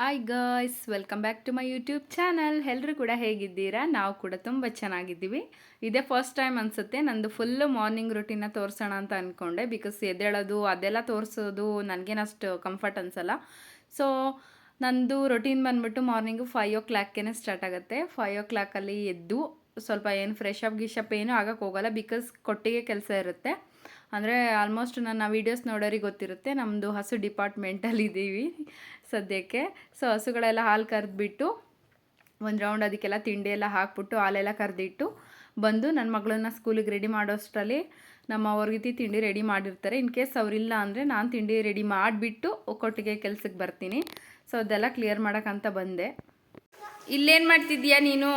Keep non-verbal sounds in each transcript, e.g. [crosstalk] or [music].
Hi guys welcome back to my YouTube channel ಎಲ್ಲರೂ ಕೂಡ ಹೇಗಿದ್ದೀರಾ? ನಾವು ಕೂಡ ತುಂಬ ಚೆನ್ನಾಗಿದ್ದೀವಿ. ಇದೇ ಫಸ್ಟ್ ಟೈಮ್ ಅನಿಸುತ್ತೆ. ನಂದು ಫುಲ್ಲು ಮಾರ್ನಿಂಗ್ ರುಟೀನ ತೋರಿಸೋಣ ಅಂತ ಅಂದ್ಕೊಂಡೆ ಬಿಕಾಸ್ ಎದ್ದೇಳೋದು, ಅದೆಲ್ಲ ತೋರಿಸೋದು ನನಗೇನಷ್ಟು ಕಂಫರ್ಟ್ ಅನಿಸಲ್ಲ. ಸೊ ನಂದು ರೊಟೀನ್ ಬಂದ್ಬಿಟ್ಟು ಮಾರ್ನಿಂಗು ಫೈವ್ ಓ ಕ್ಲಾಕ್ಗೆ ಸ್ಟಾರ್ಟ್ ಆಗುತ್ತೆ. ಫೈವ್ ಓ ಕ್ಲಾಕಲ್ಲಿ ಎದ್ದು ಸ್ವಲ್ಪ ಏನು ಫ್ರೆಶ್ ಅಪ್ ಗಿಶಪ್ ಏನೂ ಆಗೋಕ್ಕೋಗಲ್ಲ ಬಿಕಾಸ್ ಕೊಟ್ಟಿಗೆ ಕೆಲಸ ಇರುತ್ತೆ. ಅಂದರೆ ಆಲ್ಮೋಸ್ಟ್ ನನ್ನ ವೀಡಿಯೋಸ್ ನೋಡೋರಿಗೆ ಗೊತ್ತಿರುತ್ತೆ ನಮ್ಮದು ಹಸು ಡಿಪಾರ್ಟ್ಮೆಂಟಲ್ಲಿ ಇದ್ದೀವಿ ಸದ್ಯಕ್ಕೆ. ಸೊ ಹಸುಗಳೆಲ್ಲ ಹಾಲು ಕರೆದ್ಬಿಟ್ಟು, ಒಂದು ರೌಂಡ್ ಅದಕ್ಕೆಲ್ಲ ತಿಂಡಿ ಎಲ್ಲ ಹಾಕ್ಬಿಟ್ಟು, ಹಾಲೆಲ್ಲ ಕರೆದಿಟ್ಟು ಬಂದು ನನ್ನ ಮಗಳನ್ನ ಸ್ಕೂಲಿಗೆ ರೆಡಿ ಮಾಡೋಷ್ಟರಲ್ಲಿ ನಮ್ಮ ಅವ್ರಿಗೆ ತಿಂಡಿ ರೆಡಿ ಮಾಡಿರ್ತಾರೆ. ಇನ್ ಕೇಸ್ ಅವರಿಲ್ಲ ಅಂದರೆ ನಾನು ತಿಂಡಿ ರೆಡಿ ಮಾಡಿಬಿಟ್ಟು ಒಕ್ಕೊಟ್ಟಿಗೆ ಕೆಲ್ಸಕ್ಕೆ ಬರ್ತೀನಿ. ಸೊ ಅದೆಲ್ಲ ಕ್ಲಿಯರ್ ಮಾಡೋಕ್ಕಂತ ಬಂದೆ. ಇಲ್ಲೇನು ಮಾಡ್ತಿದ್ದೀಯಾ ನೀನು?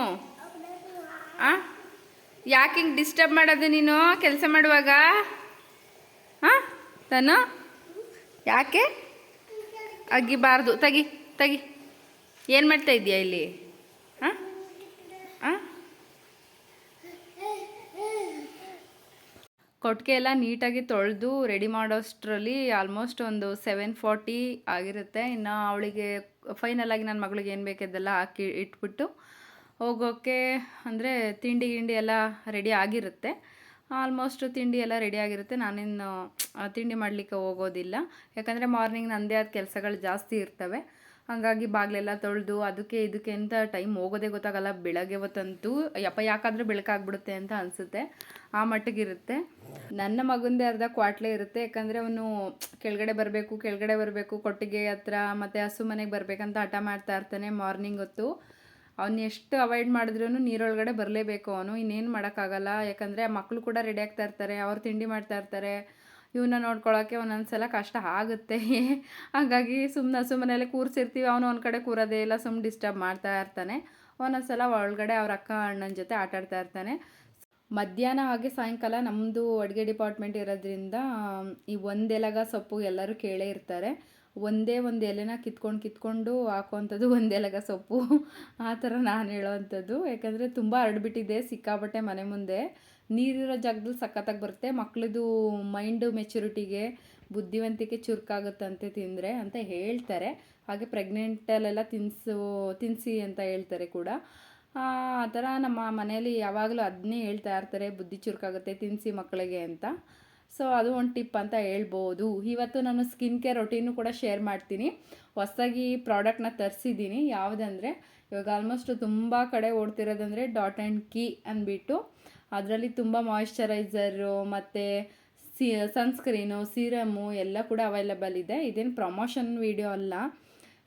ಯಾಕೆ ಹಿಂಗೆ ಡಿಸ್ಟರ್ಬ್ ಮಾಡೋದು ನೀನು ಕೆಲಸ ಮಾಡುವಾಗ? ಹಾಂ? ತನು ಯಾಕೆ? ಅಗ್ಗಿಬಾರ್ದು ತಗಿ ತಗಿ. ಏನು ಮಾಡ್ತಾ ಇದೀಯಾ ಇಲ್ಲಿ? ಹಾಂ? ಹಾಂ? ಕೊಟ್ಟಿಗೆ ಎಲ್ಲ ನೀಟಾಗಿ ತೊಳೆದು ರೆಡಿ ಮಾಡೋಷ್ಟರಲ್ಲಿ ಆಲ್ಮೋಸ್ಟ್ ಒಂದು ಸೆವೆನ್ ಫಾರ್ಟಿ ಆಗಿರುತ್ತೆ. ಇನ್ನು ಅವಳಿಗೆ ಫೈನಲಾಗಿ ನನ್ನ ಮಗಳಿಗೆ ಏನು ಬೇಕಿದ್ದೆಲ್ಲ ಹಾಕಿ ಇಟ್ಬಿಟ್ಟು ಹೋಗೋಕ್ಕೆ ಅಂದರೆ ತಿಂಡಿ ಗಿಂಡಿ ಎಲ್ಲ ರೆಡಿ ಆಗಿರುತ್ತೆ. ಆಲ್ಮೋಸ್ಟ್ ತಿಂಡಿ ಎಲ್ಲ ರೆಡಿ ಆಗಿರುತ್ತೆ. ನಾನಿನ್ನು ತಿಂಡಿ ಮಾಡಲಿಕ್ಕೆ ಹೋಗೋದಿಲ್ಲ. ಯಾಕಂದರೆ ಮಾರ್ನಿಂಗ್ ನನ್ನದೇ ಆದ ಕೆಲಸಗಳು ಜಾಸ್ತಿ ಇರ್ತವೆ. ಹಾಗಾಗಿ ಬಾಗಿಲೆಲ್ಲ ತೊಳೆದು ಅದಕ್ಕೆ ಇದಕ್ಕೆ ಅಂತ ಟೈಮ್ ಹೋಗೋದೇ ಗೊತ್ತಾಗಲ್ಲ. ಬೆಳಗ್ಗೆ ಹೊತ್ತಂತೂ, ಯಪ್ಪ, ಯಾಕಾದರೂ ಬೆಳಕಾಗ್ಬಿಡುತ್ತೆ ಅಂತ ಅನಿಸುತ್ತೆ. ಆ ಮಟ್ಟಿಗಿರುತ್ತೆ. ನನ್ನ ಮಗಂದೇ ಅರ್ಧ ಕ್ವಾಟ್ಲೆ ಇರುತ್ತೆ. ಯಾಕಂದರೆ ಅವನು ಕೆಳಗಡೆ ಬರಬೇಕು ಕೆಳಗಡೆ ಬರಬೇಕು, ಕೊಟ್ಟಿಗೆ ಹತ್ರ ಮತ್ತು ಹಸು ಮನೆಗೆ ಬರಬೇಕಂತ ಹಠ ಮಾಡ್ತಾ ಇರ್ತಾನೆ ಮಾರ್ನಿಂಗ್ ಹೊತ್ತು. ಅವ್ನು ಎಷ್ಟು ಅವಾಯ್ಡ್ ಮಾಡಿದ್ರೂ ನೀರೊಳಗಡೆ ಬರಲೇಬೇಕು ಅವನು. ಇನ್ನೇನು ಮಾಡೋಕ್ಕಾಗಲ್ಲ. ಯಾಕಂದರೆ ಮಕ್ಕಳು ಕೂಡ ರೆಡಿ ಆಗ್ತಾ ಇರ್ತಾರೆ. ಅವ್ರು ತಿಂಡಿ ಮಾಡ್ತಾ ಇರ್ತಾರೆ. ಇವನ್ನ ನೋಡ್ಕೊಳ್ಳೋಕ್ಕೆ ಒಂದೊಂದ್ಸಲ ಕಷ್ಟ ಆಗುತ್ತೆ. [laughs] ಹಾಗಾಗಿ ಸುಮ್ಮನೆ ಸುಮ್ಮನೆಲ್ಲ ಮನೇಲಿ ಕೂರಿಸಿರ್ತೀವಿ. ಅವನು ಒಂದು ಕಡೆ ಕೂರೋದೇ ಇಲ್ಲ. ಸುಮ್ಮನೆ ಡಿಸ್ಟರ್ಬ್ ಮಾಡ್ತಾ ಇರ್ತಾನೆ. ಒಂದೊಂದ್ಸಲ ಒಳಗಡೆ ಅವ್ರ ಅಕ್ಕ, ಅಣ್ಣನ ಜೊತೆ ಆಟ ಆಡ್ತಾ ಇರ್ತಾನೆ. ಮಧ್ಯಾಹ್ನ ಹಾಗೆ ಸಾಯಂಕಾಲ ನಮ್ಮದು ಅಡುಗೆ ಡಿಪಾರ್ಟ್ಮೆಂಟ್ ಇರೋದ್ರಿಂದ ಈ ಒಂದೆಲಗ ಸೊಪ್ಪು ಎಲ್ಲರೂ ಕೇಳೇ ಇರ್ತಾರೆ. ಒಂದೇ ಒಂದು ಎಲೆನ ಕಿತ್ಕೊಂಡು ಕಿತ್ಕೊಂಡು ಹಾಕುವಂಥದ್ದು ಒಂದೆಲಗ ಸೊಪ್ಪು. ಆ ಥರ ನಾನು ಹೇಳೋವಂಥದ್ದು. ಯಾಕಂದರೆ ತುಂಬ ಹರಡ್ಬಿಟ್ಟಿದೆ ಸಿಕ್ಕಾಬಟ್ಟೆ ಮನೆ ಮುಂದೆ. ನೀರಿರೋ ಜಾಗದಲ್ಲಿ ಸಖತ್ತಾಗಿ ಬರುತ್ತೆ. ಮಕ್ಳದ್ದು ಮೈಂಡು ಮೆಚುರಿಟಿಗೆ ಬುದ್ಧಿವಂತಿಕೆ ಚುರುಕಾಗುತ್ತಂತೆ ತಿಂದರೆ ಅಂತ ಹೇಳ್ತಾರೆ. ಹಾಗೆ ಪ್ರೆಗ್ನೆಂಟಲ್ಲೆಲ್ಲ ತಿನ್ಸು ತಿನ್ನಿಸಿ ಅಂತ ಹೇಳ್ತಾರೆ ಕೂಡ. ಆ ಆ ಥರ ನಮ್ಮ ಮನೆಯಲ್ಲಿ ಯಾವಾಗಲೂ ಅದನ್ನೇ ಹೇಳ್ತಾ ಇರ್ತಾರೆ. ಬುದ್ಧಿ ಚುರುಕಾಗುತ್ತೆ ತಿನ್ನಿಸಿ ಮಕ್ಕಳಿಗೆ ಅಂತ. ಸೊ ಅದು ಒಂದು ಟಿಪ್ ಅಂತ ಹೇಳ್ಬೋದು. ಇವತ್ತು ನಾನು ಸ್ಕಿನ್ ಕೇರ್ ರೊಟೀನು ಕೂಡ ಶೇರ್ ಮಾಡ್ತೀನಿ. ಹೊಸದಾಗಿ ಪ್ರಾಡಕ್ಟ್ನ ತರಿಸಿದ್ದೀನಿ. ಯಾವುದಂದರೆ, ಇವಾಗ ಆಲ್ಮೋಸ್ಟ್ ತುಂಬ ಕಡೆ ಓಡ್ತಿರೋದಂದರೆ ಡಾಟ್ ಆ್ಯಂಡ್ ಕೀ ಅಂದ್ಬಿಟ್ಟು. ಅದರಲ್ಲಿ ತುಂಬ ಮಾಯಿಶ್ಚರೈಸರು ಮತ್ತು ಸಿ ಸನ್ಸ್ಕ್ರೀನು ಸೀರಮು ಎಲ್ಲ ಕೂಡ ಅವೈಲಬಲ್ ಇದೆ. ಇದೇನು ಪ್ರಮೋಷನ್ ವೀಡಿಯೋ ಅಲ್ಲ.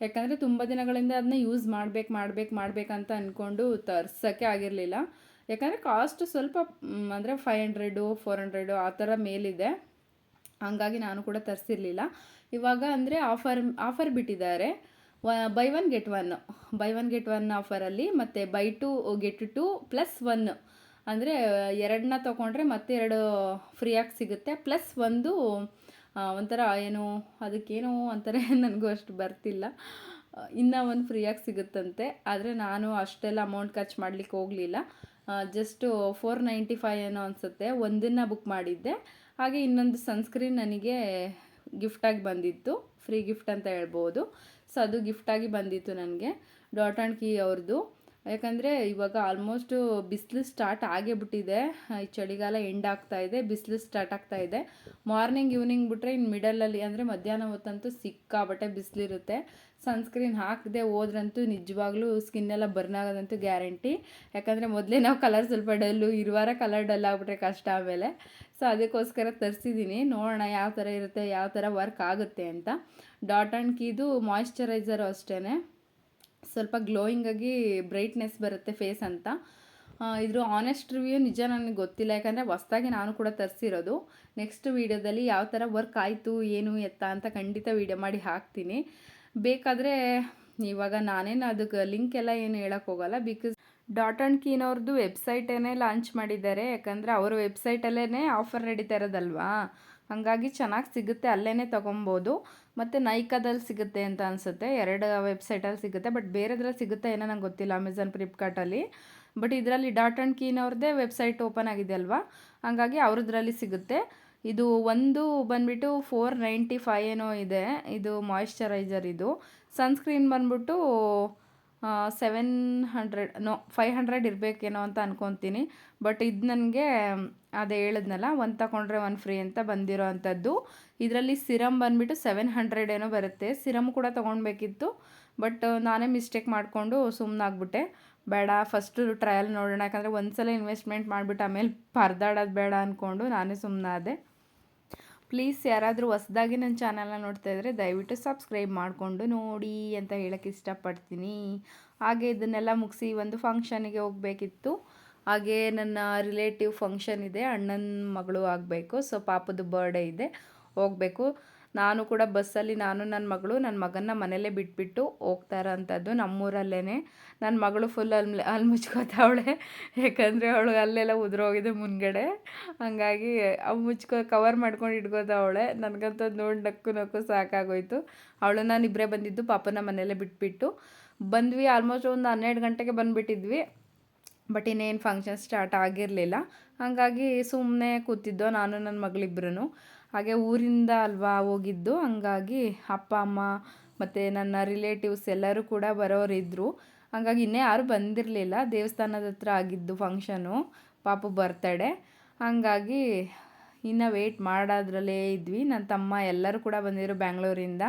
ಯಾಕಂದರೆ ತುಂಬ ದಿನಗಳಿಂದ ಅದನ್ನ ಯೂಸ್ ಮಾಡ್ಬೇಕು ಮಾಡ್ಬೇಕು ಮಾಡ್ಬೇಕಂತ ಅಂದ್ಕೊಂಡು ತರ್ಸೋಕ್ಕೆ ಆಗಿರಲಿಲ್ಲ. ಯಾಕಂದರೆ ಕಾಸ್ಟ್ ಸ್ವಲ್ಪ ಅಂದರೆ ಫೈವ್ ಹಂಡ್ರೆಡು ಫೋರ್ ಹಂಡ್ರೆಡು ಆ ಥರ ಮೇಲಿದೆ. ಹಾಗಾಗಿ ನಾನು ಕೂಡ ತರಿಸಿರ್ಲಿಲ್ಲ. ಇವಾಗ ಅಂದರೆ ಆಫರ್ ಆಫರ್ ಬಿಟ್ಟಿದ್ದಾರೆ. Buy one get one buy one get one ಆಫರಲ್ಲಿ ಮತ್ತು buy two get two plus one ಅಂದರೆ ಎರಡನ್ನ ತೊಗೊಂಡ್ರೆ ಮತ್ತೆ ಎರಡು ಫ್ರೀಯಾಗಿ ಸಿಗುತ್ತೆ. ಪ್ಲಸ್ ಒಂದು ಒಂಥರ ಏನು, ಅದಕ್ಕೇನು ಅಂತಾರೆ [laughs] ನನಗೂ ಅಷ್ಟು ಬರ್ತಿಲ್ಲ. ಇನ್ನೂ ಒಂದು ಫ್ರೀಯಾಗಿ ಸಿಗುತ್ತಂತೆ. ಆದರೆ ನಾನು ಅಷ್ಟೆಲ್ಲ ಅಮೌಂಟ್ ಖರ್ಚು ಮಾಡಲಿಕ್ಕೆ ಹೋಗಲಿಲ್ಲ. ಜಸ್ಟು ಫೋರ್ ನೈಂಟಿ ಫೈ ಏನೋ ಅನಿಸುತ್ತೆ. ಒಂದನ್ನು ಬುಕ್ ಮಾಡಿದ್ದೆ. ಹಾಗೆ ಇನ್ನೊಂದು ಸನ್ಸ್ಕ್ರೀನ್ ನನಗೆ ಗಿಫ್ಟಾಗಿ ಬಂದಿತ್ತು. ಫ್ರೀ ಗಿಫ್ಟ್ ಅಂತ ಹೇಳ್ಬೋದು. ಸೊ ಅದು ಗಿಫ್ಟಾಗಿ ಬಂದಿತ್ತು ನನಗೆ. ಡಾಟ್ ಆ್ಯಂಡ್ ಕೀ ಅವ್ರದ್ದು ಯಾಕಂದರೆ ಇವಾಗ ಆಲ್ಮೋಸ್ಟು ಬಿಸಿಲು ಸ್ಟಾರ್ಟ್ ಆಗೇ ಬಿಟ್ಟಿದೆ ಈ ಚಳಿಗಾಲ ಎಂಡ್ ಆಗ್ತಾ ಇದೆ, ಬಿಸಿಲು ಸ್ಟಾರ್ಟ್ ಆಗ್ತಾ ಇದೆ. ಮಾರ್ನಿಂಗ್ ಈವ್ನಿಂಗ್ ಬಿಟ್ಟರೆ ಇನ್ನು ಮಿಡಲಲ್ಲಿ ಅಂದರೆ ಮಧ್ಯಾಹ್ನ ಹೊತ್ತಂತೂ ಸಿಕ್ಕಾಬಟ್ಟೆ ಬಿಸಿಲಿರುತ್ತೆ. ಸನ್ಸ್ಕ್ರೀನ್ ಹಾಕದೆ ಹೋದ್ರಂತೂ ನಿಜವಾಗ್ಲೂ ಸ್ಕಿನ್ನೆಲ್ಲ ಬರ್ನ್ ಆಗೋದಂತೂ ಗ್ಯಾರಂಟಿ ಯಾಕಂದರೆ ಮೊದಲೇ ನಾವು ಕಲರ್ ಸ್ವಲ್ಪ ಡಲ್ಲು ಇರುವಾರ ಕಲರ್ ಡಲ್ ಆಗಿಬಿಟ್ರೆ ಕಷ್ಟ ಆಮೇಲೆ. ಸೊ ಅದಕ್ಕೋಸ್ಕರ ತರಿಸಿದ್ದೀನಿ ನೋಡೋಣ ಯಾವ ಥರ ಇರುತ್ತೆ, ಯಾವ ಥರ ವರ್ಕ್ ಆಗುತ್ತೆ ಅಂತ. ಡಾಟ್ ಆ್ಯಂಡ್ ಕೀದು ಮಾಯಿಶ್ಚರೈಸರು ಅಷ್ಟೇ ಸ್ವಲ್ಪ ಗ್ಲೋಯಿಂಗ್ ಆಗಿ ಬ್ರೈಟ್ನೆಸ್ ಬರುತ್ತೆ ಫೇಸ್ ಅಂತ. ಇದ್ರ ಆನೆಸ್ಟ್ ರಿವ್ಯೂ ನಿಜ ನನಗೆ ಗೊತ್ತಿಲ್ಲ, ಯಾಕಂದರೆ ಹೊಸ್ದಾಗಿ ನಾನು ಕೂಡ ತರಿಸಿರೋದು. ನೆಕ್ಸ್ಟ್ ವೀಡಿಯೋದಲ್ಲಿ ಯಾವ ಥರ ವರ್ಕ್ ಆಯಿತು, ಏನು ಎತ್ತ ಅಂತ ಖಂಡಿತ ವೀಡಿಯೋ ಮಾಡಿ ಹಾಕ್ತೀನಿ. ಬೇಕಾದರೆ ಇವಾಗ ನಾನೇನು ಅದಕ್ಕೆ ಲಿಂಕ್ ಎಲ್ಲ ಏನು ಹೇಳಕ್ಕೆ ಹೋಗಲ್ಲ ಬಿಕಾಸ್ ಡಾಟ್ ಆ್ಯಂಡ್ ಕೀನವ್ರದ್ದು ವೆಬ್ಸೈಟೇನೆ ಲಾಂಚ್ ಮಾಡಿದ್ದಾರೆ, ಯಾಕಂದರೆ ಅವರ ವೆಬ್ಸೈಟಲ್ಲೇ ಆಫರ್ ನಡೀತಾ ಇರೋದಲ್ವಾ? ಹಾಗಾಗಿ ಚೆನ್ನಾಗಿ ಸಿಗುತ್ತೆ ಅಲ್ಲೇ ತೊಗೊಬೋದು. ಮತ್ತು ನೈಕಾದಲ್ಲಿ ಸಿಗುತ್ತೆ ಅಂತ ಅನಿಸುತ್ತೆ. ಎರಡು ವೆಬ್ಸೈಟಲ್ಲಿ ಸಿಗುತ್ತೆ, ಬಟ್ ಬೇರೆದ್ರಲ್ಲಿ ಸಿಗುತ್ತೆ ಏನೋ ನಂಗೆ ಗೊತ್ತಿಲ್ಲ ಅಮೆಝಾನ್ ಫ್ಲಿಪ್ಕಾರ್ಟಲ್ಲಿ. ಬಟ್ ಇದರಲ್ಲಿ ಡಾಟ್ ಆ್ಯಂಡ್ ಕೀನವ್ರದ್ದೇ ವೆಬ್ಸೈಟ್ ಓಪನ್ ಆಗಿದೆ ಅಲ್ವಾ? ಹಾಗಾಗಿ ಅವ್ರದ್ರಲ್ಲಿ ಸಿಗುತ್ತೆ. ಇದು ಒಂದು ಬಂದುಬಿಟ್ಟು ಫೋರ್ ನೈಂಟಿ ಫೈವ್ ಏನೋ ಇದೆ. ಇದು ಮಾಯಿಶ್ಚರೈಸರ್ ಇದು. ಸನ್ಸ್ಕ್ರೀನ್ ಬಂದ್ಬಿಟ್ಟು seven hundred no five hundred ಇರಬೇಕೇನೋ ಅಂತ ಅಂದ್ಕೊತೀನಿ ಬಟ್ ಇದು ನನಗೆ ಅದೇ ಹೇಳಿದ್ನಲ್ಲ ಒಂದು ತಗೊಂಡ್ರೆ ಒಂದು ಫ್ರೀ ಅಂತ ಬಂದಿರೋ ಅಂಥದ್ದು. ಇದರಲ್ಲಿ ಸಿರಮ್ ಬಂದುಬಿಟ್ಟು ಸೆವೆನ್ ಹಂಡ್ರೆಡ್ ಏನೋ ಬರುತ್ತೆ. ಸಿರಮ್ ಕೂಡ ತೊಗೊಳ್ಬೇಕಿತ್ತು ಬಟ್ ನಾನೇ ಮಿಸ್ಟೇಕ್ ಮಾಡಿಕೊಂಡು ಸುಮ್ಮನಾಗ್ಬಿಟ್ಟೆ ಬೇಡ ಫಸ್ಟು ಟ್ರಯಲ್ ನೋಡೋಣ. ಯಾಕಂದರೆ ಒಂದು ಸಲ ಇನ್ವೆಸ್ಟ್ಮೆಂಟ್ ಮಾಡಿಬಿಟ್ಟು ಆಮೇಲೆ ಪರದಾಡೋದು ಬೇಡ ಅಂದ್ಕೊಂಡು ನಾನೇ ಸುಮ್ಮನಾದೆ ಪ್ಲೀಸ್ ಯಾರಾದರೂ ಹೊಸ್ದಾಗಿ ನನ್ನ ಚಾನಲ್ನ ನೋಡ್ತಾ ಇದ್ದರೆ ದಯವಿಟ್ಟು ಸಬ್ಸ್ಕ್ರೈಬ್ ಮಾಡಿಕೊಂಡು ನೋಡಿ ಅಂತ ಹೇಳೋಕ್ಕೆ ಇಷ್ಟಪಡ್ತೀನಿ. ಹಾಗೆ ಇದನ್ನೆಲ್ಲ ಮುಗಿಸಿ ಒಂದು ಫಂಕ್ಷನಿಗೆ ಹೋಗಬೇಕಿತ್ತು. ಹಾಗೆ ನನ್ನ ರಿಲೇಟಿವ್ ಫಂಕ್ಷನ್ ಇದೆ, ಅಣ್ಣನ ಮಗಳು ಆಗಬೇಕು, ಸೊ ಪಾಪದ ಬರ್ಡೇ ಇದೆ. ಹೋಗಬೇಕು. ನಾನು ಕೂಡ ಬಸ್ಸಲ್ಲಿ ನಾನು ನನ್ನ ಮಗಳು ನನ್ನ ಮಗನ್ನ ಮನೇಲೇ ಬಿಟ್ಬಿಟ್ಟು ಹೋಗ್ತಾ ಇರೋಂಥದ್ದು ನಮ್ಮೂರಲ್ಲೇ ನನ್ನ ಮಗಳು ಫುಲ್ ಅಲ್ಲಿ ಅಲ್ಲಿ ಮುಚ್ಕೋತಾವಳೆ. ಯಾಕಂದರೆ ಅವಳು ಅಲ್ಲೆಲ್ಲ ಉದುರೋಗಿದೆ ಮುನ್ಗಡೆ ಹಾಗಾಗಿ ಅವು ಮುಚ್ಕೋ ಕವರ್ ಮಾಡ್ಕೊಂಡು ಇಟ್ಕೋತಾವಳೆ ನನಗಂತೂ ನೋಡಿ ನಕ್ಕು ನಕ್ಕು ಸಾಕಾಗೋಯ್ತು. ಅವಳು, ನಾನು ಇಬ್ಬರೇ ಬಂದಿದ್ದು ಪಾಪನ ಮನೆಯಲ್ಲೇ ಬಿಟ್ಬಿಟ್ಟು ಬಂದ್ವಿ. ಆಲ್ಮೋಸ್ಟ್ ಒಂದು ಹನ್ನೆರಡು ಗಂಟೆಗೆ ಬಂದುಬಿಟ್ಟಿದ್ವಿ. ಬಟ್ ಇನ್ನೇನು ಫಂಕ್ಷನ್ ಸ್ಟಾರ್ಟ್ ಆಗಿರಲಿಲ್ಲ. ಹಾಗಾಗಿ ಸುಮ್ಮನೆ ಕೂತಿದ್ದೋ ನಾನು ನನ್ನ ಮಗಳಿಬ್ರು ಹಾಗೆ ಊರಿಂದ ಅಲ್ವಾ ಹೋಗಿದ್ದು, ಹಂಗಾಗಿ ಅಪ್ಪ, ಅಮ್ಮ ಮತ್ತು ನನ್ನ ರಿಲೇಟಿವ್ಸ್ ಎಲ್ಲರೂ ಕೂಡ ಬರೋರಿದ್ದರು ಹಾಗಾಗಿ ಇನ್ನೇ ಯಾರೂ ಬಂದಿರಲಿಲ್ಲ. ದೇವಸ್ಥಾನದ ಹತ್ರ ಆಗಿದ್ದು ಫಂಕ್ಷನು ಪಾಪು ಬರ್ತಡೆ ಹಾಗಾಗಿ ಇನ್ನು ವೆಯ್ಟ್ ಮಾಡೋದ್ರಲ್ಲೇ ಇದ್ವಿ. ನನ್ನ ತಮ್ಮ ಎಲ್ಲರೂ ಕೂಡ ಬಂದಿದ್ರು ಬ್ಯಾಂಗ್ಳೂರಿಂದ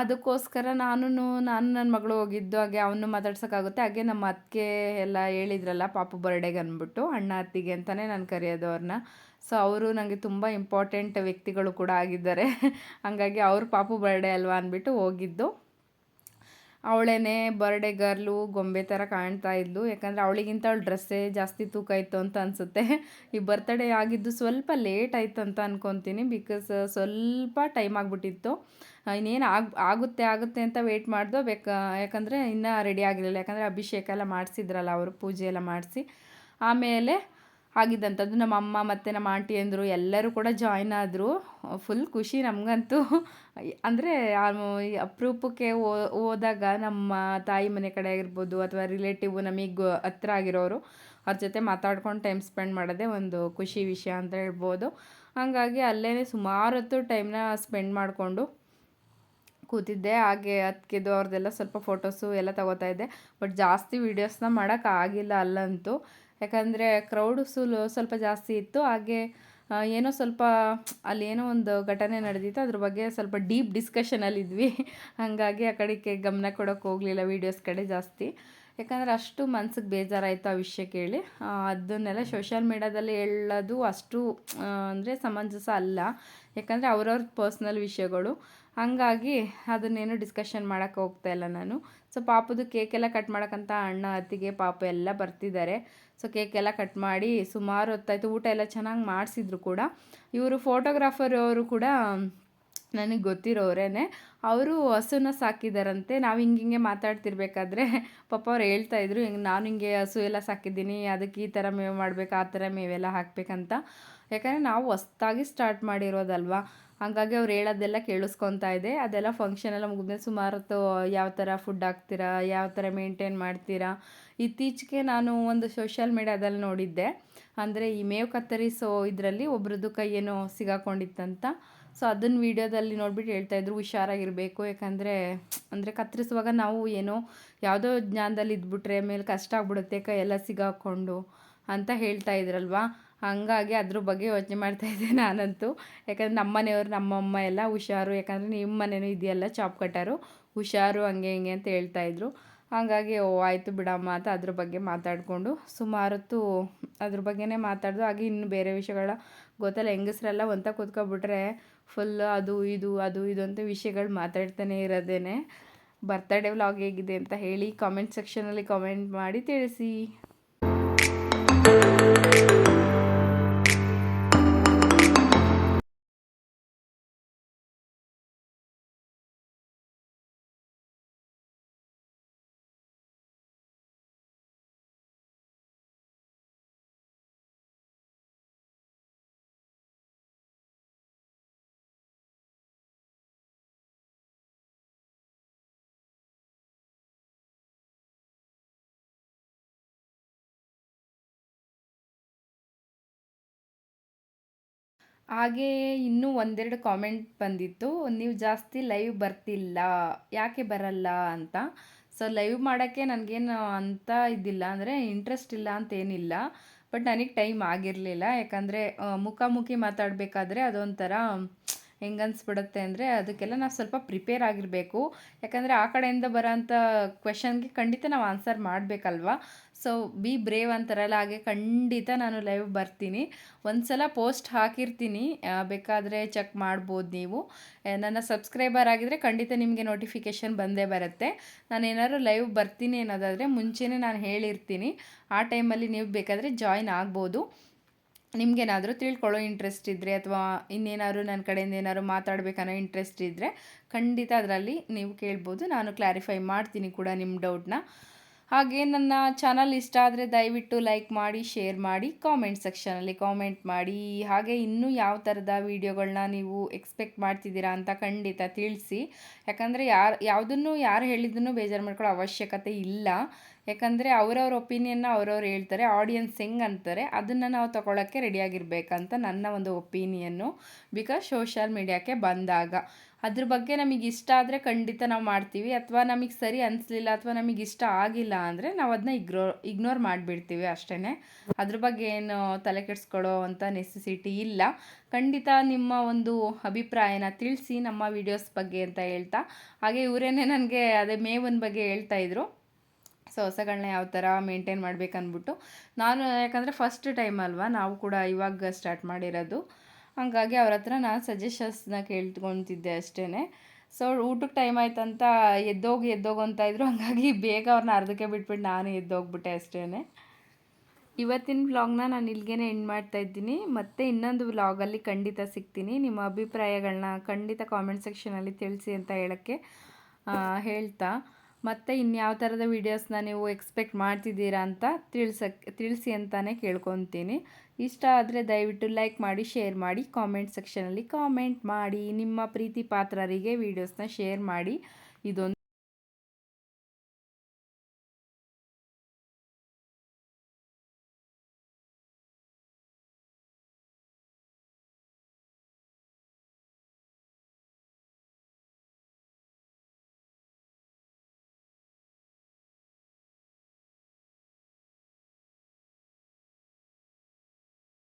ಅದಕ್ಕೋಸ್ಕರ ನಾನು ನಾನು ನನ್ನ ಮಗಳು ಹೋಗಿದ್ದು, ಹಾಗೆ ಅವನು ಮಾತಾಡ್ಸೋಕ್ಕಾಗುತ್ತೆ. ಹಾಗೆ ನಮ್ಮ ಅತ್ತಿಗೆ ಎಲ್ಲ ಹೇಳಿದ್ರಲ್ಲ ಪಾಪು ಬರ್ಡೇಗೆ ಅಂದ್ಬಿಟ್ಟು, ಅಣ್ಣ, ಅತ್ತಿಗೆ ಅಂತಲೇ ನಾನು ಕರೆಯೋದು ಅವ್ರನ್ನ ಸೊ ಅವರು ನನಗೆ ತುಂಬ ಇಂಪಾರ್ಟೆಂಟ್ ವ್ಯಕ್ತಿಗಳು ಕೂಡ ಆಗಿದ್ದಾರೆ. [laughs] ಹಾಗಾಗಿ ಅವ್ರ ಪಾಪು ಬರ್ಡೇ ಅಲ್ವಾ ಅಂದ್ಬಿಟ್ಟು ಹೋಗಿದ್ದು. ಅವಳೇನೆ ಬರ್ಡೇ ಗರ್ಲು ಗೊಂಬೆ ಥರ ಕಾಣ್ತಾ ಇದ್ಲು. ಯಾಕಂದರೆ ಅವಳಿಗಿಂತ ಅವಳು ಡ್ರೆಸ್ಸೇ ಜಾಸ್ತಿ ತೂಕ ಇತ್ತು ಅಂತ ಅನಿಸುತ್ತೆ. ಈ ಬರ್ತ್ಡೇ ಆಗಿದ್ದು ಸ್ವಲ್ಪ ಲೇಟ್ ಆಯಿತು ಅಂತ ಅಂದ್ಕೊತೀನಿ ಬಿಕಾಸ್ ಸ್ವಲ್ಪ ಟೈಮ್ ಆಗಿಬಿಟ್ಟಿತ್ತು. ಇನ್ನೇನು ಆಗ, ಆಗುತ್ತೆ ಆಗುತ್ತೆ ಅಂತ ವೆಯ್ಟ್ ಮಾಡ್ದೋ. ಬೇಕಾ, ಯಾಕಂದರೆ ಇನ್ನೂ ರೆಡಿ ಆಗಿರಲಿಲ್ಲ. ಯಾಕಂದರೆ ಅಭಿಷೇಕ ಎಲ್ಲ ಮಾಡಿಸಿದ್ರಲ್ಲ ಅವರು, ಪೂಜೆ ಎಲ್ಲ ಮಾಡಿಸಿ. ಆಮೇಲೆ ಆಗಿದ್ದಂಥದ್ದು ನಮ್ಮ ಅಮ್ಮ ಮತ್ತು ನಮ್ಮ ಆಂಟಿ ಅಂದರು, ಎಲ್ಲರೂ ಕೂಡ ಜಾಯ್ನ್ ಆದರು. ಫುಲ್ ಖುಷಿ ನಮಗಂತೂ. ಅಂದರೆ ಅಪರೂಪಕ್ಕೆ ಹೋದಾಗ ನಮ್ಮ ತಾಯಿ ಮನೆ ಕಡೆ ಆಗಿರ್ಬೋದು ಅಥವಾ ರಿಲೇಟಿವ್ ನಮಗೆ ಹತ್ರ ಆಗಿರೋರು, ಅವ್ರ ಜೊತೆ ಮಾತಾಡ್ಕೊಂಡು ಟೈಮ್ ಸ್ಪೆಂಡ್ ಮಾಡೋದೇ ಒಂದು ಖುಷಿ ವಿಷಯ ಅಂತ ಹೇಳ್ಬೋದು. ಹಾಗಾಗಿ ಅಲ್ಲೇ ಸುಮಾರು ಹೊತ್ತು ಟೈಮ್ನ ಸ್ಪೆಂಡ್ ಮಾಡಿಕೊಂಡು ಕೂತಿದ್ದೆ. ಹಾಗೆ ಅದಕ್ಕಿದ್ದು ಅವ್ರದ್ದೆಲ್ಲ ಸ್ವಲ್ಪ ಫೋಟೋಸು ಎಲ್ಲ ತಗೋತಾ ಇದ್ದೆ. ಬಟ್ ಜಾಸ್ತಿ ವೀಡಿಯೋಸ್ನ ಮಾಡೋಕ್ಕಾಗಿಲ್ಲ ಅಲ್ಲಂತೂ. ಯಾಕಂದರೆ ಕ್ರೌಡು ಸುಲ್ ಸ್ವಲ್ಪ ಜಾಸ್ತಿ ಇತ್ತು. ಹಾಗೆ ಏನೋ ಸ್ವಲ್ಪ ಅಲ್ಲಿ ಏನೋ ಒಂದು ಘಟನೆ ನಡೆದಿತ್ತು. ಅದ್ರ ಬಗ್ಗೆ ಸ್ವಲ್ಪ ಡೀಪ್ ಡಿಸ್ಕಷನಲ್ಲಿದ್ವಿ ಹಾಗಾಗಿ ಆ ಕಡೆಗೆ ಗಮನ ಕೊಡೋಕ್ಕೆ ಹೋಗಲಿಲ್ಲ ವೀಡಿಯೋಸ್ ಕಡೆ ಜಾಸ್ತಿ. ಯಾಕಂದರೆ ಅಷ್ಟು ಮನ್ಸಿಗೆ ಬೇಜಾರಾಯಿತು ಆ ವಿಷಯ ಕೇಳಿ. ಅದನ್ನೆಲ್ಲ ಸೋಷಿಯಲ್ ಮೀಡ್ಯಾದಲ್ಲಿ ಹೇಳೋದು ಅಷ್ಟು ಅಂದರೆ ಸಮಂಜಸ ಅಲ್ಲ. ಯಾಕಂದರೆ ಅವ್ರವ್ರ ಪರ್ಸ್ನಲ್ ವಿಷಯಗಳು. ಹಾಗಾಗಿ ಅದನ್ನೇನು ಡಿಸ್ಕಷನ್ ಮಾಡೋಕ್ಕೆ ಹೋಗ್ತಾ ಇಲ್ಲ ನಾನು. ಸೊ ಪಾಪದು ಕೇಕೆಲ್ಲ ಕಟ್ ಮಾಡೋಕ್ಕಂತ ಅಣ್ಣ, ಅತ್ತಿಗೆ, ಪಾಪ ಎಲ್ಲ ಬರ್ತಿದ್ದಾರೆ. ಸೊ ಕೇಕೆಲ್ಲ ಕಟ್ ಮಾಡಿ ಸುಮಾರು ಹೊತ್ತಾಯ್ತು. ಊಟ ಎಲ್ಲ ಚೆನ್ನಾಗಿ ಮಾಡಿಸಿದ್ರು ಕೂಡ. ಇವರು ಫೋಟೋಗ್ರಾಫರ್ ಅವರು ಕೂಡ ನನಗೆ ಗೊತ್ತಿರೋರೇ ಅವರು ಹಸುನ ಸಾಕಿದಾರಂತೆ, ನಾವು ಹಿಂಗೆ ಹಿಂಗೆ ಮಾತಾಡ್ತಿರ್ಬೇಕಾದ್ರೆ ಪಾಪ ಅವ್ರು ಹೇಳ್ತಾಯಿದ್ರು ಹಿಂಗೆ ನಾನು ಹಿಂಗೆ ಹಸು ಎಲ್ಲ ಸಾಕಿದ್ದೀನಿ, ಅದಕ್ಕೆ ಈ ಥರ ಮೇವು ಮಾಡಬೇಕು, ಆ ಥರ ಮೇವೆಲ್ಲ ಹಾಕಬೇಕಂತ. ಯಾಕಂದರೆ ನಾವು ಹೊಸ್ದಾಗಿ ಸ್ಟಾರ್ಟ್ ಮಾಡಿರೋದಲ್ವಾ? ಹಾಗಾಗಿ ಅವ್ರು ಹೇಳೋದೆಲ್ಲ ಕೇಳಿಸ್ಕೊತಾ ಇದೆ. ಅದೆಲ್ಲ ಫಂಕ್ಷನ್ ಎಲ್ಲ ಮುಗಿದ್ಮೇಲೆ ಸುಮಾರು ಯಾವ ಥರ ಫುಡ್ ಹಾಕ್ತೀರಾ, ಯಾವ ಥರ ಮೇಂಟೈನ್ ಮಾಡ್ತೀರಾ? ಇತ್ತೀಚೆಗೆ ನಾನು ಒಂದು ಸೋಷಿಯಲ್ ಮೀಡ್ಯಾದಲ್ಲಿ ನೋಡಿದ್ದೆ. ಅಂದರೆ ಈ ಮೇವು ಕತ್ತರಿಸೋ ಇದರಲ್ಲಿ ಒಬ್ರದ್ದು ಕೈ ಏನೋ ಸಿಗಾಕೊಂಡಿತ್ತಂತ. ಸೊ ಅದನ್ನ ವೀಡಿಯೋದಲ್ಲಿ ನೋಡ್ಬಿಟ್ಟು ಹೇಳ್ತಾಯಿದ್ರು ಹುಷಾರಾಗಿರಬೇಕು. ಯಾಕಂದರೆ, ಅಂದರೆ ಕತ್ತರಿಸುವಾಗ ನಾವು ಏನೋ ಯಾವುದೋ ಜ್ಞಾನದಲ್ಲಿ ಇದ್ಬಿಟ್ರೆ, ಮೇಲೆ ಕಷ್ಟ ಆಗ್ಬಿಡುತ್ತೆ, ಕೈ ಎಲ್ಲ ಸಿಗಾಕೊಂಡು ಅಂತ ಹೇಳ್ತಾ ಇದ್ರಲ್ವಾ? ಹಾಗಾಗಿ ಅದ್ರ ಬಗ್ಗೆ ಯೋಚನೆ ಮಾಡ್ತಾಯಿದ್ದೆ ನಾನಂತೂ. ಯಾಕಂದರೆ ನಮ್ಮ ಮನೆಯವರು ನಮ್ಮಮ್ಮ ಎಲ್ಲ ಹುಷಾರು. ಯಾಕಂದರೆ ನಿಮ್ಮ ಮನೇನೂ ಇದೆಯಲ್ಲ ಚಾಪ್ ಕಟ್ಟರು ಹುಷಾರು, ಹಂಗೆ, ಹಿಂಗೆ ಅಂತ ಹೇಳ್ತಾಯಿದ್ರು ಹಾಗಾಗಿ, ಓ, ಆಯಿತು ಬಿಡಮ್ಮ ಅಂತ ಅದ್ರ ಬಗ್ಗೆ ಮಾತಾಡಿಕೊಂಡು ಸುಮಾರೊತ್ತು ಅದ್ರ ಬಗ್ಗೆನೇ ಮಾತಾಡ್ದು, ಹಾಗೆ ಇನ್ನು ಬೇರೆ ವಿಷಯಗಳ ಗೊತ್ತಲ್ಲ, ಹೆಂಗಸರೆಲ್ಲ ಒಂತ ಕೂತ್ಕೊಬಿಟ್ರೆ ಫುಲ್ ಅದು ಇದು ಅದು ಇದು ಅಂತ ವಿಷಯಗಳು ಮಾತಾಡ್ತಾನೆ ಇರೋದೇನೆ. ಬರ್ತಡೇ ವ್ಲಾಗ್ ಹೇಗಿದೆ ಅಂತ ಹೇಳಿ ಕಾಮೆಂಟ್ ಸೆಕ್ಷನಲ್ಲಿ ಕಾಮೆಂಟ್ ಮಾಡಿ ತಿಳಿಸಿ. ಹಾಗೇ ಇನ್ನೂ ಒಂದೆರಡು ಕಾಮೆಂಟ್ ಬಂದಿತ್ತು. ನೀವು ಜಾಸ್ತಿ ಲೈವ್ ಬರ್ತಿಲ್ಲ, ಯಾಕೆ ಬರಲ್ಲ ಅಂತ. ಸೊ ಲೈವ್ ಮಾಡೋಕ್ಕೆ ನನಗೇನು ಅಂತ ಇದ್ದಿಲ್ಲ ಅಂದರೆ ಇಂಟ್ರೆಸ್ಟ್ ಇಲ್ಲ ಅಂತೇನಿಲ್ಲ. ಬಟ್ ನನಗೆ ಟೈಮ್ ಆಗಿರಲಿಲ್ಲ. ಯಾಕಂದರೆ ಮುಖಾಮುಖಿ ಮಾತಾಡಬೇಕಾದ್ರೆ ಅದೊಂಥರ ಹೆಂಗೆ ಅನ್ಸ್ಬಿಡುತ್ತೆ ಅಂದರೆ ಅದಕ್ಕೆಲ್ಲ ನಾವು ಸ್ವಲ್ಪ ಪ್ರಿಪೇರ್ ಆಗಿರಬೇಕು. ಯಾಕಂದರೆ ಆ ಕಡೆಯಿಂದ ಬರೋಂಥ ಕ್ವೆಶನ್ಗೆ ಖಂಡಿತ ನಾವು ಆನ್ಸರ್ ಮಾಡಬೇಕಲ್ವಾ? ಸೊ ಬಿ ಬ್ರೇವ್ ಅಂತಾರಲ್ಲ, ಹಾಗೆ ಖಂಡಿತ ನಾನು ಲೈವ್ ಬರ್ತೀನಿ. ಒಂದು ಸಲ ಪೋಸ್ಟ್ ಹಾಕಿರ್ತೀನಿ ಬೇಕಾದರೆ ಚೆಕ್ ಮಾಡ್ಬೋದು ನೀವು. ನನ್ನ ಸಬ್ಸ್ಕ್ರೈಬರ್ ಆಗಿದ್ರೆ ಖಂಡಿತ ನಿಮಗೆ ನೋಟಿಫಿಕೇಷನ್ ಬಂದೇ ಬರುತ್ತೆ. ನಾನು ಏನಾದ್ರು ಲೈವ್ ಬರ್ತೀನಿ ಅನ್ನೋದಾದರೆ ಮುಂಚೆನೇ ನಾನು ಹೇಳಿರ್ತೀನಿ. ಆ ಟೈಮಲ್ಲಿ ನೀವು ಬೇಕಾದರೆ ಜಾಯಿನ್ ಆಗ್ಬೋದು. ನಿಮ್ಗೇನಾದರೂ ತಿಳ್ಕೊಳ್ಳೋ ಇಂಟ್ರೆಸ್ಟ್ ಇದ್ದರೆ ಅಥವಾ ಇನ್ನೇನಾದ್ರು ನನ್ನ ಕಡೆಯಿಂದ ಏನಾದ್ರು ಮಾತಾಡಬೇಕನ್ನೋ ಇಂಟ್ರೆಸ್ಟ್ ಇದ್ದರೆ ಖಂಡಿತ ಅದರಲ್ಲಿ ನೀವು ಕೇಳ್ಬೋದು. ನಾನು ಕ್ಲಾರಿಫೈ ಮಾಡ್ತೀನಿ ಕೂಡ ನಿಮ್ಮ ಡೌಟ್ನ ಹಾಗೆ ನನ್ನ ಚಾನಲ್ ಇಷ್ಟ ಆದರೆ ದಯವಿಟ್ಟು ಲೈಕ್ ಮಾಡಿ ಶೇರ್ ಮಾಡಿ ಕಾಮೆಂಟ್ ಸೆಕ್ಷನಲ್ಲಿ ಕಾಮೆಂಟ್ ಮಾಡಿ. ಹಾಗೆ ಇನ್ನೂ ಯಾವ ಥರದ ವೀಡಿಯೋಗಳನ್ನ ನೀವು ಎಕ್ಸ್ಪೆಕ್ಟ್ ಮಾಡ್ತಿದ್ದೀರಾ ಅಂತ ಖಂಡಿತ ತಿಳಿಸಿ. ಯಾಕಂದರೆ ಯಾರು, ಯಾವುದನ್ನು, ಯಾರು ಹೇಳಿದ್ದನ್ನು ಬೇಜಾರು ಮಾಡ್ಕೊಳ್ಳೋ ಅವಶ್ಯಕತೆ ಇಲ್ಲ. ಯಾಕಂದರೆ ಅವರವ್ರ ಒಪಿನಿಯನ್ನ ಅವರವ್ರು ಹೇಳ್ತಾರೆ ಆಡಿಯನ್ಸ್ ಹೆಂಗೆ ಅಂತಾರೆ, ಅದನ್ನು ನಾವು ತಗೊಳ್ಳೋಕ್ಕೆ ರೆಡಿಯಾಗಿರ್ಬೇಕಂತ ನನ್ನ ಒಂದು ಒಪಿನಿಯನ್ನು ಬಿಕಾಸ್ ಸೋಷಿಯಲ್ ಮೀಡಿಯಾಕ್ಕೆ ಬಂದಾಗ ಅದ್ರ ಬಗ್ಗೆ ನಮಗೆ ಇಷ್ಟ ಆದರೆ ಖಂಡಿತ ನಾವು ಮಾಡ್ತೀವಿ. ಅಥವಾ ನಮಗೆ ಸರಿ ಅನಿಸ್ಲಿಲ್ಲ ಅಥವಾ ನಮಗೆ ಇಷ್ಟ ಆಗಿಲ್ಲ ಅಂದರೆ ನಾವು ಅದನ್ನ ಇಗ್ರೋ, ಇಗ್ನೋರ್ ಮಾಡಿಬಿಡ್ತೀವಿ ಅಷ್ಟೇ ಅದ್ರ ಬಗ್ಗೆ ಏನು ತಲೆ ಕೆಡಿಸ್ಕೊಳ್ಳೋ ಅಂತ ನೆಸೆಸಿಟಿ ಇಲ್ಲ. ಖಂಡಿತ ನಿಮ್ಮ ಒಂದು ಅಭಿಪ್ರಾಯನ ತಿಳಿಸಿ ನಮ್ಮ ವಿಡಿಯೋಸ್ ಬಗ್ಗೆ ಅಂತ ಹೇಳ್ತಾ. ಹಾಗೆ ಇವರೇನೆ ನನಗೆ ಅದೇ ಮೇವನ್ ಬಗ್ಗೆ ಹೇಳ್ತಾ ಇದ್ರು. ಸೊ ಹೊಸಗಳನ್ನ ಯಾವ ಥರ ಮೇಂಟೈನ್ ಮಾಡ್ಬೇಕನ್ಬಿಟ್ಟು. ನಾನು ಯಾಕಂದರೆ ಫಸ್ಟ್ ಟೈಮ್ ಅಲ್ವಾ, ನಾವು ಕೂಡ ಇವಾಗ ಸ್ಟಾರ್ಟ್ ಮಾಡಿರೋದು. ಹಂಗಾಗಿ ಅವ್ರ ಹತ್ರ ನಾನು ಸಜೆಷನ್ಸ್ನ ಕೇಳ್ಕೊತಿದ್ದೆ ಅಷ್ಟೇ ಸೊ ಊಟಕ್ಕೆ ಟೈಮ್ ಆಯ್ತಂತ ಎದ್ದೋಗಿ ಎದ್ದೋಗು ಅಂತ ಇದ್ರು. ಹಂಗಾಗಿ ಬೇಗ ಅವ್ರನ್ನ ಅರ್ಧಕ್ಕೆ ಬಿಟ್ಬಿಟ್ಟು ನಾನು ಎದ್ದೋಗ್ಬಿಟ್ಟೆ ಅಷ್ಟೇ ಇವತ್ತಿನ ವ್ಲಾಗ್ನ ನಾನು ಇಲ್ಲಿಗೆ ಎಂಡ್ ಮಾಡ್ತಾ ಇದ್ದೀನಿ. ಮತ್ತೆ ಇನ್ನೊಂದು ವ್ಲಾಗಲ್ಲಿ ಖಂಡಿತ ಸಿಗ್ತೀನಿ. ನಿಮ್ಮ ಅಭಿಪ್ರಾಯಗಳನ್ನ ಖಂಡಿತ ಕಾಮೆಂಟ್ ಸೆಕ್ಷನಲ್ಲಿ ತಿಳಿಸಿ ಅಂತ ಹೇಳೋಕ್ಕೆ ಹೇಳ್ತಾ. ಮತ್ತು ಇನ್ಯಾವ ಥರದ ವೀಡಿಯೋಸ್ನ ನೀವು ಎಕ್ಸ್ಪೆಕ್ಟ್ ಮಾಡ್ತಿದ್ದೀರಾ ಅಂತ ತಿಳ್ಸಕ್ಕೆ ತಿಳಿಸಿ ಅಂತಲೇ ಕೇಳ್ಕೊತೀನಿ. ಇಷ್ಟ ಆದರೆ ದಯವಿಟ್ಟು ಲೈಕ್ ಮಾಡಿ ಶೇರ್ ಮಾಡಿ ಕಾಮೆಂಟ್ ಸೆಕ್ಷನಲ್ಲಿ ಕಾಮೆಂಟ್ ಮಾಡಿ. ನಿಮ್ಮ ಪ್ರೀತಿ ಪಾತ್ರರಿಗೆ ವೀಡಿಯೋಸ್ನ ಶೇರ್ ಮಾಡಿ. ಇದೊಂದು